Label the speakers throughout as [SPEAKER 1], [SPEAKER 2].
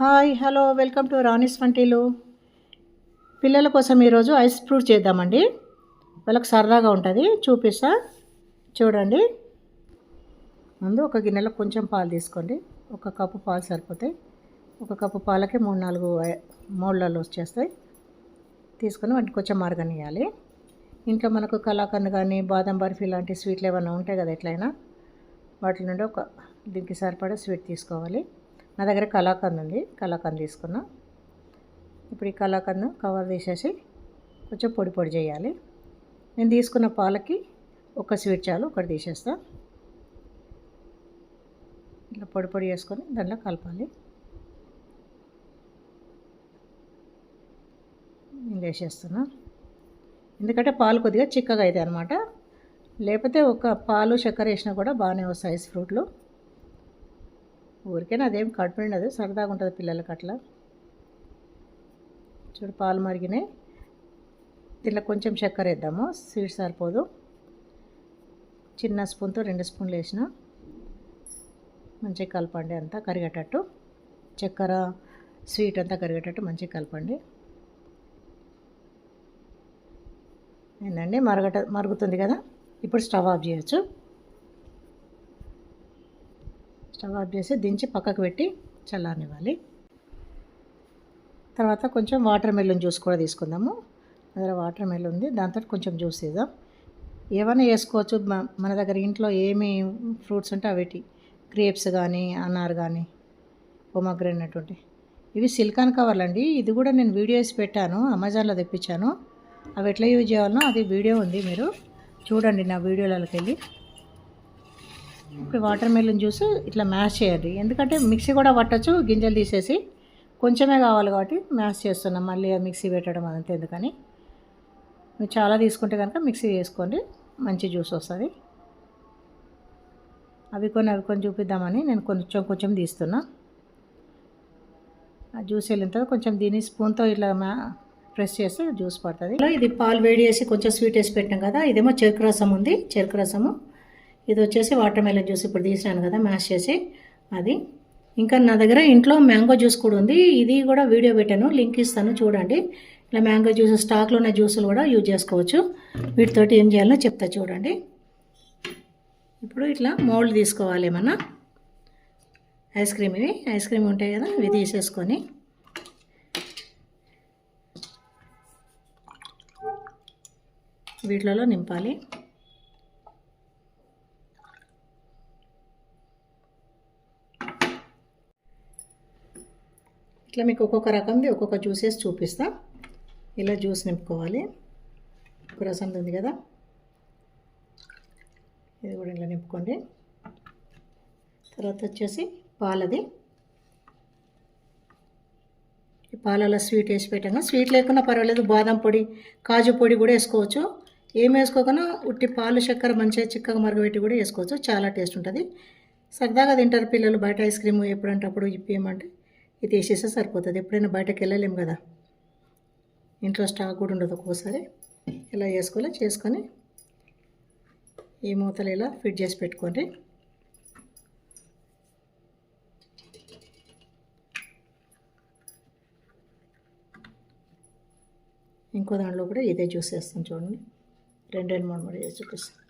[SPEAKER 1] Hi hello welcome to Rani's వంటీలు. పిల్లల కోసం ఈరోజు ఐస్ ఫ్రూట్ చేద్దామండి. వాళ్ళకి సరదాగా ఉంటుంది. చూపిస్తా. చూడండి. ముందు ఒక గిన్నెలో కొంచెం పాలు తీసుకోండి. ఒక కప్పు పాలు సరిపోతాయి. ఒక కప్పు పాలకి మూడు నాలుగు మోళ్ళలో వచ్చేస్తాయి. తీసుకొని వాటిని కొంచెం మరగనియాలి ఇంట్లో మనకు కలాకండ్ కానీ బాదం బర్ఫీ లాంటి స్వీట్లు ఏమైనా ఉంటాయి కదా ఎట్లయినా వాటి నుండి ఒక దీనికి సరిపడా స్వీట్ తీసుకోవాలి. నా దగ్గర కలాకండ్ ఉంది. కలాకండ్ తీసుకున్నా. ఇప్పుడు ఈ కలాకండ్ కవర్ తీసేసి కొంచెం పొడి పొడి చేయాలి. నేను తీసుకున్న పాలకి ఒక స్వీట్ చాలు ఒకటి తీసేస్తా. ఇట్లా పొడి పొడి చేసుకొని దాంట్లో కలపాలి. నేను వేసేస్తున్నా. ఎందుకంటే పాలు కొద్దిగా చిక్కగా అవుతాయి అనమాట లేకపోతే ఒక పాలు చక్కెర వేసినా కూడా బాగానే వస్తాయి ఐస్ ఫ్రూట్లు. ఊరికే అదేం కడుపు నిండదు సరదాగా ఉంటుంది పిల్లలకి అట్లా. చూడు పాలు మరిగినాయి. దీంట్లో కొంచెం చక్కెర వేద్దాము స్వీట్ సరిపోదు. చిన్న స్పూన్తో రెండు స్పూన్లు వేసిన. మంచిగా కలపండి అంతా కరిగేటట్టు. చక్కెర స్వీట్ అంతా కరిగేటట్టు మంచిగా కలపండి. ఏందండి? మరగట మరుగుతుంది కదా? ఇప్పుడు స్టవ్ ఆఫ్ చేయొచ్చు. స్టవ్ ఆఫ్ చేసి దించి పక్కకు పెట్టి చల్లారనివ్వాలి. తర్వాత కొంచెం వాటర్ మెలన్ జ్యూస్ కూడా తీసుకుందాము. దగ్గర వాటర్ మెలన్ ఉంది. దాంతో కొంచెం జ్యూస్ ఇద్దాం ఏమైనా వేసుకోవచ్చు. మన దగ్గర ఇంట్లో ఏమి ఫ్రూట్స్ ఉంటే అవిటి గ్రేప్స్ కానీ అనార్ కానీ పొమగ్రెనేట్ ఉంటాయి ఇవి సిలికాన్ కవర్లు అండి. ఇది కూడా నేను వీడియో వేసి పెట్టాను. అమెజాన్లో తెప్పించాను. అవి ఎట్లా యూజ్ చేయాలనో అది వీడియో ఉంది మీరు చూడండి నా వీడియోలకి వెళ్ళి ఇప్పుడు వాటర్ మెలన్ జ్యూస్ ఇట్లా మ్యాష్ చేయాలి. ఎందుకంటే మిక్సీ కూడా పట్టచ్చు గింజలు తీసేసి కొంచెమే కావాలి కాబట్టి మ్యాష్ చేస్తున్నాం. మళ్ళీ మిక్సీ పెట్టడం అదంతా ఎందుకని. మీరు చాలా తీసుకుంటే కనుక మిక్సీ చేసుకోండి మంచి జ్యూస్ వస్తుంది. అవి కొన్ని అవి కొన్ని చూపిద్దామని నేను కొంచెం కొంచెం తీస్తున్నా. ఆ జ్యూస్ వెళ్ళిన తర్వాత కొంచెం దీన్ని స్పూన్తో ఇట్లా మ్యా ప్రెస్ చేస్తే జ్యూస్ పడుతుంది. ఇది పాలు వేడి చేసి కొంచెం స్వీట్ వేసి పెట్టాం కదా ఇదేమో చెరుకు రసం ఉంది చెరుకు రసము. ఇది వచ్చేసి వాటర్ మెలన్ జ్యూస్ ఇప్పుడు తీసినాను కదా మ్యాష్ చేసి. అది. ఇంకా నా దగ్గర ఇంట్లో మ్యాంగో జ్యూస్ కూడా ఉంది. ఇది కూడా వీడియో పెట్టాను లింక్ ఇస్తాను చూడండి. ఇలా మ్యాంగో జ్యూస్ స్టాక్లో ఉన్న జ్యూసులు కూడా యూజ్ చేసుకోవచ్చు. వీటితోటి ఏం చేయాలో చెప్తా చూడండి. ఇప్పుడు ఇట్లా మోల్డ్ తీసుకోవాలి ఏమన్నా. ఐస్ క్రీమ్ ఇవి. ఐస్ క్రీమ్ ఉంటాయి కదా ఇవి తీసేసుకొని. వీటిలలో నింపాలి. ఇట్లా మీకు ఒక్కొక్క రకంది ఒక్కొక్క జ్యూసెస్ చూపిస్తా. ఇలా జ్యూస్ నింపుకోవాలి. ఒక రసం ఉంది కదా? ఇది కూడా ఇలా నింపుకోండి. తర్వాత వచ్చేసి పాలది. ఈ పాలలో స్వీట్ వేసి పెట్టాను స్వీట్ లేకున్నా పర్వాలేదు బాదం పొడి కాజు పొడి కూడా వేసుకోవచ్చు. ఏం వేసుకోకుండా ఉట్టి పాలు చక్కెర మంచిగా చిక్కగా మరగబెట్టి కూడా వేసుకోవచ్చు. చాలా టేస్ట్ ఉంటుంది. సరదాగా తింటారు పిల్లలు బయట ఐస్ క్రీమ్ ఎప్పుడంటే అప్పుడు ఇప్పేయమంటే ఇది వేసేస్తే సరిపోతుంది. ఎప్పుడైనా బయటకు వెళ్ళలేము కదా. ఇంట్లో స్టాక్ కూడా ఉండదు ఒక్కోసారి. ఇలా చేసుకోవాలి చేసుకొని ఈ మూతలు ఇలా ఫిట్ చేసి పెట్టుకోండి. ఇంకో దాంట్లో కూడా ఇదే జ్యూస్ వేస్తాను చూడండి. రెండు రెండు మూడు మూడు చూపిస్తాను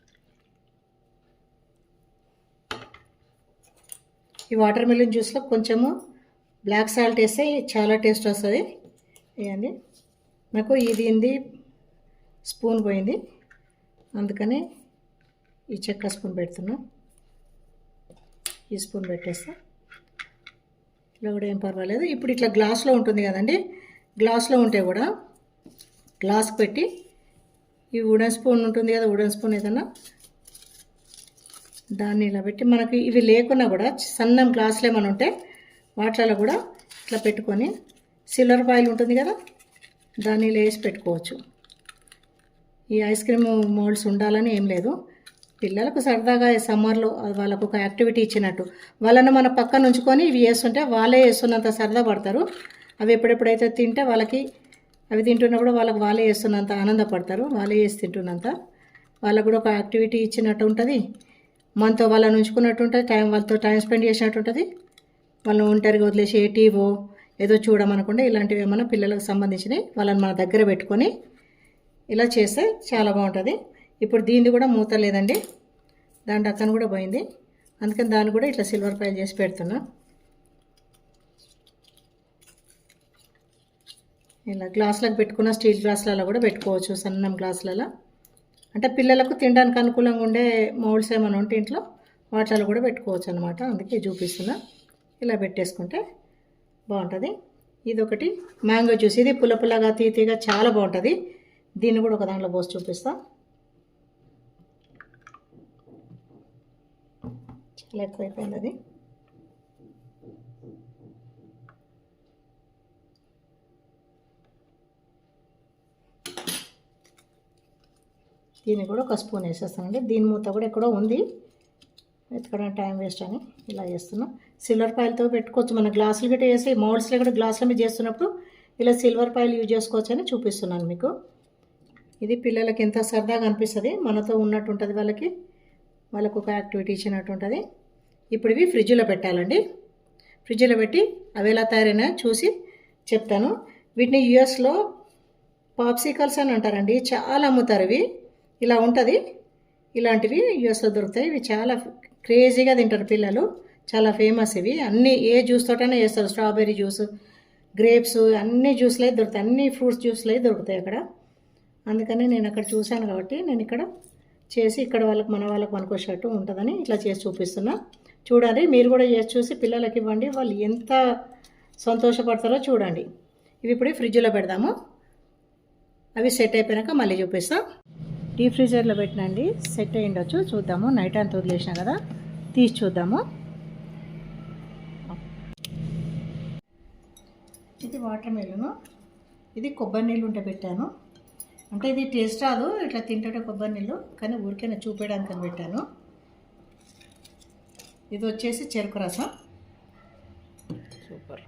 [SPEAKER 1] ఈ వాటర్ మిలన్ జ్యూస్లో కొంచెము బ్లాక్ సాల్ట్ వేస్తే చాలా టేస్ట్ వస్తుంది. వేయండి. నాకు ఇది స్పూన్ పోయింది. అందుకని ఈ చెక్క స్పూన్ పెడుతున్నా. ఈ స్పూన్ పెట్టేస్తా. ఇలా కూడా ఏం పర్వాలేదు. ఇప్పుడు ఇట్లా గ్లాస్లో ఉంటుంది కదండి గ్లాస్లో ఉంటే కూడా గ్లాస్ పెట్టి ఈ వుడెన్ స్పూన్ ఉంటుంది కదా వుడెన్ స్పూన్ ఏదన్నా దాన్ని ఇలా పెట్టి మనకి ఇవి లేకున్నా కూడా సన్నం గ్లాసులు ఏమైనా ఉంటే వాటిలలో కూడా ఇట్లా పెట్టుకొని సిల్వర్ ఫాయిల్ ఉంటుంది కదా దాన్ని ఇలా వేసి పెట్టుకోవచ్చు. ఈ ఐస్ క్రీమ్ మోల్డ్స్ ఉండాలని ఏం లేదు. పిల్లలకు సరదాగా సమ్మర్లో వాళ్ళకు ఒక యాక్టివిటీ ఇచ్చినట్టు. వాళ్ళని మన పక్కన ఉంచుకొని ఇవి వేస్తుంటే వాళ్ళే వేస్తున్నంత సరదా పడతారు. అవి ఎప్పుడెప్పుడైతే తింటే వాళ్ళకి అవి తింటున్నప్పుడు వాళ్ళకి వాళ్ళే వేస్తున్నంత ఆనందపడతారు. వాళ్ళే వేసి తింటున్నంత వాళ్ళకు కూడా ఒక యాక్టివిటీ ఇచ్చినట్టు ఉంటుంది. మనతో వాళ్ళని ఉంచుకున్నట్టు ఉంటుంది. టైం వాళ్ళతో టైం స్పెండ్ చేసినట్టు ఉంటుంది. వాళ్ళని ఒంటరిగా వదిలేసి ఏ టీవో ఏదో చూడమనకుండా ఇలాంటివి ఏమైనా పిల్లలకు సంబంధించినవి వాళ్ళని మన దగ్గర పెట్టుకొని ఇలా చేస్తే చాలా బాగుంటుంది. ఇప్పుడు దీన్ని కూడా మూత లేదండి. దాని డక్కన కూడా పోయింది. అందుకని దాన్ని కూడా ఇట్లా సిల్వర్ ఫైల్ చేసి పెడుతున్నా. ఇలా గ్లాసులకు పెట్టుకున్న స్టీల్ గ్లాసులలో కూడా పెట్టుకోవచ్చు సన్నం గ్లాసులలో. అంటే పిల్లలకు తినడానికి అనుకూలంగా ఉండే మౌల్స్ ఏమైనా ఉంటే ఇంట్లో వాటిలో కూడా పెట్టుకోవచ్చు అనమాట అందుకే చూపిస్తున్నా. ఇలా పెట్టేసుకుంటే బాగుంటుంది. ఇది ఒకటి మ్యాంగో జ్యూస్. ఇది పుల్ల పుల్లగా తీతీగా చాలా బాగుంటుంది. దీన్ని కూడా ఒక దాంట్లో పోసి చూపిస్తాం. చాలా ఎక్కువైపోయింది అది. దీన్ని కూడా ఒక స్పూన్ వేసేస్తానండి. దీని మూత కూడా ఎక్కడో ఉంది. ఎత్తుకోవడానికి టైం వేస్ట్ అని ఇలా చేస్తున్నాం. సిల్వర్ పాయిల్తో పెట్టుకోవచ్చు. మన గ్లాసులు గట్రా వేసి మోల్డ్స్లో కూడా గ్లాసుల మీద చేస్తున్నప్పుడు ఇలా సిల్వర్ పాయిల్ యూజ్ చేసుకోవచ్చు అని చూపిస్తున్నాను మీకు. ఇది పిల్లలకి ఎంత సరదాగా అనిపిస్తుంది. మనతో ఉన్నట్టు ఉంటుంది వాళ్ళకి. వాళ్ళకు ఒక యాక్టివిటీ ఇచ్చినట్టు ఉంటుంది. ఇప్పుడు ఇవి ఫ్రిడ్జ్లో పెట్టాలండి. ఫ్రిడ్జ్లో పెట్టి అవి ఎలా తయారైనా చూసి చెప్తాను. వీటిని యుఎస్లో పాప్సికల్స్ అని అంటారండి. చాలా అమ్ముతారు ఇవి. ఇలా ఉంటుంది. ఇలాంటివి యుఎస్లో దొరుకుతాయి. ఇవి చాలా క్రేజీగా తింటారు పిల్లలు. చాలా ఫేమస్ ఇవి. అన్ని ఏ జ్యూస్ తోటైనా చేస్తారు. స్ట్రాబెర్రీ జ్యూస్ గ్రేప్స్ అన్ని జ్యూస్లు అయితే దొరుకుతాయి. అన్ని ఫ్రూట్స్ జ్యూస్లు అయితే దొరుకుతాయి అక్కడ. అందుకని నేను అక్కడ చూశాను కాబట్టి నేను ఇక్కడ చేసి ఇక్కడ వాళ్ళకి మన వాళ్ళకి పనికొచ్చేటట్టు ఉంటుందని ఇట్లా చేసి చూపిస్తున్నా. చూడండి మీరు కూడా చేసి చూసి పిల్లలకి ఇవ్వండి. వాళ్ళు ఎంత సంతోషపడతారో చూడండి. ఇవి ఇప్పుడు ఫ్రిడ్జ్లో పెడదాము. అవి సెట్ అయిపోయాక మళ్ళీ చూపిస్తాం. డీప్ ఫ్రీజర్లో పెట్టినండి సెట్ అయ్యిండొచ్చు చూద్దాము. నైట్ అంతా వదిలేసిన కదా. తీసి చూద్దాము. ఇది వాటర్ మిల్లును ఇది కొబ్బరి నీళ్ళు ఉంటే పెట్టాను. అంటే ఇది టేస్ట్ రాదు ఇట్లా తింటే కొబ్బరి నీళ్ళు కానీ ఊరికే చూపించడానికి అని పెట్టాను. ఇది వచ్చేసి చెరుకు రసం. సూపర్.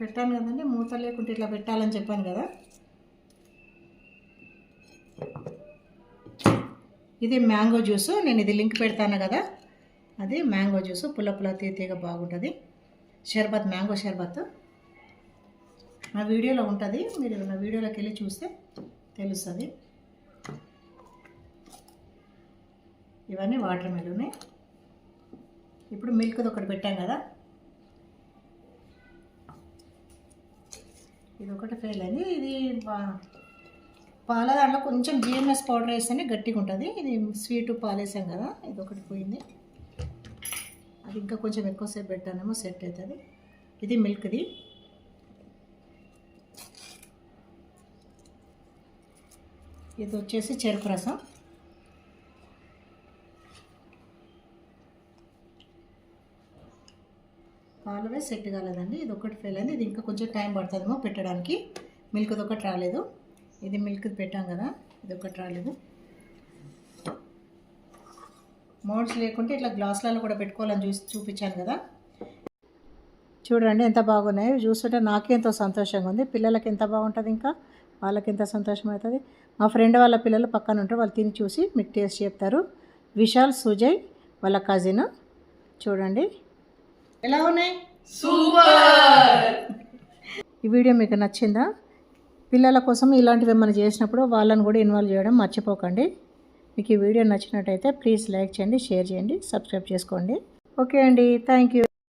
[SPEAKER 1] పెట్టాను కదండి మూత లేకుంటే ఇట్లా పెట్టాలని చెప్పాను కదా. ఇది మ్యాంగో జ్యూస్ నేను ఇది లింక్ పెడతాను కదా. అది మ్యాంగో జ్యూస్ పుల్ల పుల్ల తీతీగా బాగుంటుంది. షర్బత్ మ్యాంగో షర్బత్. నా వీడియోలో ఉంటుంది. మీరు నా వీడియోలోకి వెళ్ళి చూస్తే తెలుస్తుంది. ఇవన్నీ వాటర్ మెలూనే. ఇప్పుడు మిల్క్ది ఒకటి పెట్టాం కదా. ఇది ఒకటి ఫెయిల్ అయింది. ఇది పాల దాంట్లో కొంచెం జిఎంఎస్ పౌడర్ వేస్తేనే గట్టిగా ఉంటుంది ఇది స్వీట్ పాలు వేసాం కదా ఇది ఒకటి పోయింది. అది ఇంకా కొంచెం ఎక్కువసేపు పెట్టానేమో సెట్ అవుతుంది ఇది మిల్క్ది. ఇది వచ్చేసి చెరుకు రసం. పాలవే సెట్ కాలేదండి ఇది ఒకటి ఫెయిల్ అయింది. ఇది ఇంకా కొంచెం టైం పడుతుందేమో పెట్టడానికి. మిల్క్ది ఒకటి రాలేదు. ఇది మిల్క్ పెట్టాం కదా ఇది ఒకటి రాలేదు మోడ్స్ లేకుంటే ఇట్లా గ్లాసులలో కూడా పెట్టుకోవాలని చూసి చూపించాను కదా. చూడండి ఎంత బాగున్నాయి. చూస్తుంటే నాకే ఎంతో సంతోషంగా ఉంది. పిల్లలకి ఎంత బాగుంటుంది ఇంకా? వాళ్ళకి ఎంత సంతోషం అవుతుంది. మా ఫ్రెండ్ వాళ్ళ పిల్లలు పక్కన ఉంటారు వాళ్ళు తిని చూసి మీకు టేస్ట్ చెప్తారు. విశాల్ సుజయ్ వాళ్ళ కజిన్ చూడండి. ఎలా ఉన్నాయి? ఈ వీడియో మీకు నచ్చిందా? పిల్లల కోసం ఇలాంటివి ఏమైనా చేసినప్పుడు వాళ్ళని కూడా ఇన్వాల్వ్ చేయడం మర్చిపోకండి. మీకు ఈ వీడియో నచ్చినట్టయితే ప్లీజ్ లైక్ చేయండి షేర్ చేయండి సబ్స్క్రైబ్ చేసుకోండి. ఓకే అండి. Thank you.